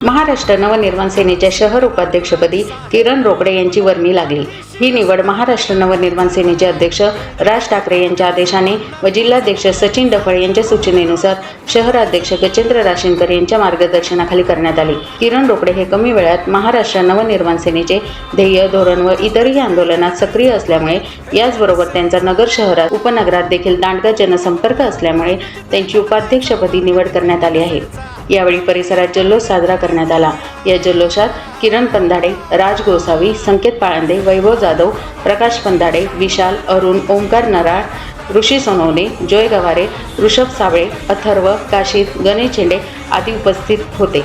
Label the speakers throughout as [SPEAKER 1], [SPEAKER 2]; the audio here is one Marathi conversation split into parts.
[SPEAKER 1] महाराष्ट्र नवनिर्माण सेनेच्या शहर उपाध्यक्षपदी किरण रोकडे यांची वर्णी लागली. ही निवड महाराष्ट्र नवनिर्माण सेनेचे अध्यक्ष राज ठाकरे यांच्या आदेशाने व जिल्हाध्यक्ष सचिन डफळे यांच्या सूचनेनुसार शहराध्यक्ष गजेंद्र राशीनकर यांच्या मार्गदर्शनाखाली करण्यात आली. किरण रोकडे हे कमी वेळात महाराष्ट्र नवनिर्माण सेनेचे ध्येय धोरण व इतरही आंदोलनात सक्रिय असल्यामुळे याचबरोबर त्यांचा नगर शहरात उपनगरात देखील दांडगा जनसंपर्क असल्यामुळे त्यांची उपाध्यक्षपदी निवड करण्यात आली आहे. यावेळी परिसरात जल्लोष साजरा करण्यात आला. या जल्लोषात किरण पंधाडे राज गोसावी संकेत पाळंदे वैभव जाधव प्रकाश पंधाडे विशाल अरुण ओंकार नराळ ऋषी सोनवणे जय गवारे ऋषभ साबळे अथर्व काशीद गणेश झेंडे आदी उपस्थित होते.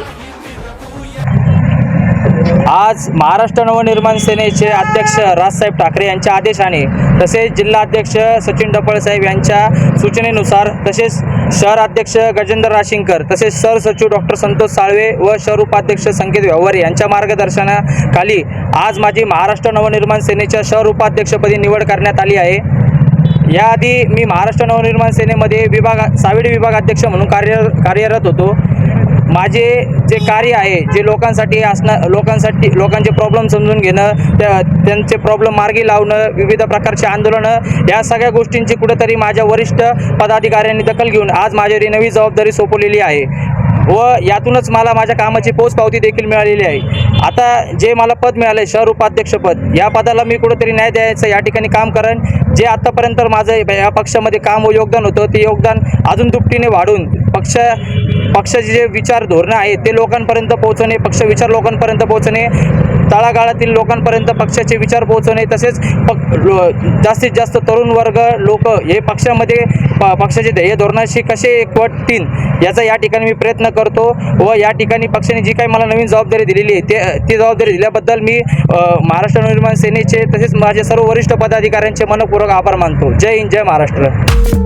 [SPEAKER 2] आज महाराष्ट्र नवनिर्माण सेनेचे अध्यक्ष राजसाहेब ठाकरे यांच्या आदेशाने तसेच जिल्हाध्यक्ष सचिन डपळसाहेब यांच्या सूचनेनुसार तसेच शहर अध्यक्ष गजेंद्र राशिंकर तसेच सर सचिव डॉक्टर संतोष साळवे व शहर उपाध्यक्ष संकेत व्यवहारे यांच्या मार्गदर्शनाखाली आज माझी महाराष्ट्र नवनिर्माण सेनेच्या शहर उपाध्यक्षपदी निवड करण्यात आली आहे. याआधी मी महाराष्ट्र नवनिर्माण सेनेमध्ये विभाग सावेडी विभागाध्यक्ष म्हणून कार्य कार्यरत होतो. माझे जे कार्य आहे जे लोकांसाठी असणं लोकांसाठी लोकांचे प्रॉब्लेम समजून घेणं त्या त्यांचे प्रॉब्लेम मार्गी लावणं विविध प्रकारचे आंदोलनं या सगळ्या गोष्टींची कुठेतरी माझ्या वरिष्ठ पदाधिकाऱ्यांनी दखल घेऊन आज माझ्यावर नवी जबाबदारी सोपवलेली आहे. व यातूनच मला माझ्या कामाची पोचपावती देखील मिळालेली आहे. आता जे मला पद मिळालं आहे शहर उपाध्यक्षपद या पदाला मी कुठंतरी न्याय द्यायचं या ठिकाणी काम करेन. जे आत्तापर्यंत माझं या पक्षामध्ये काम व योगदान होतं ते योगदान अजून दुपटीने वाढून पक्ष पक्षाचे जे विचार धोरणं आहेत ते लोकांपर्यंत पोहोचवणे पक्ष विचार लोकांपर्यंत पोहोचणे तळागाळातील लोकांपर्यंत पक्षाचे विचार पोहोचवणे तसेच पक लो जास्तीत जास्त तरुण वर्ग लोक हे पक्षामध्ये प पक्षाचे ध्येय धोरणाशी कसे एकवटतील याचा या ठिकाणी मी प्रयत्न करतो व या ठिकाणी पक्षाने जी काही मला नवीन जबाबदारी दिलेली आहे ते ती जबाबदारी दिल्याबद्दल मी महाराष्ट्र निर्माण सेनेचे तसेच माझे सर्व वरिष्ठ पदाधिकाऱ्यांचे मनपूर्वक आभार मानतो. जय हिंद जय महाराष्ट्र.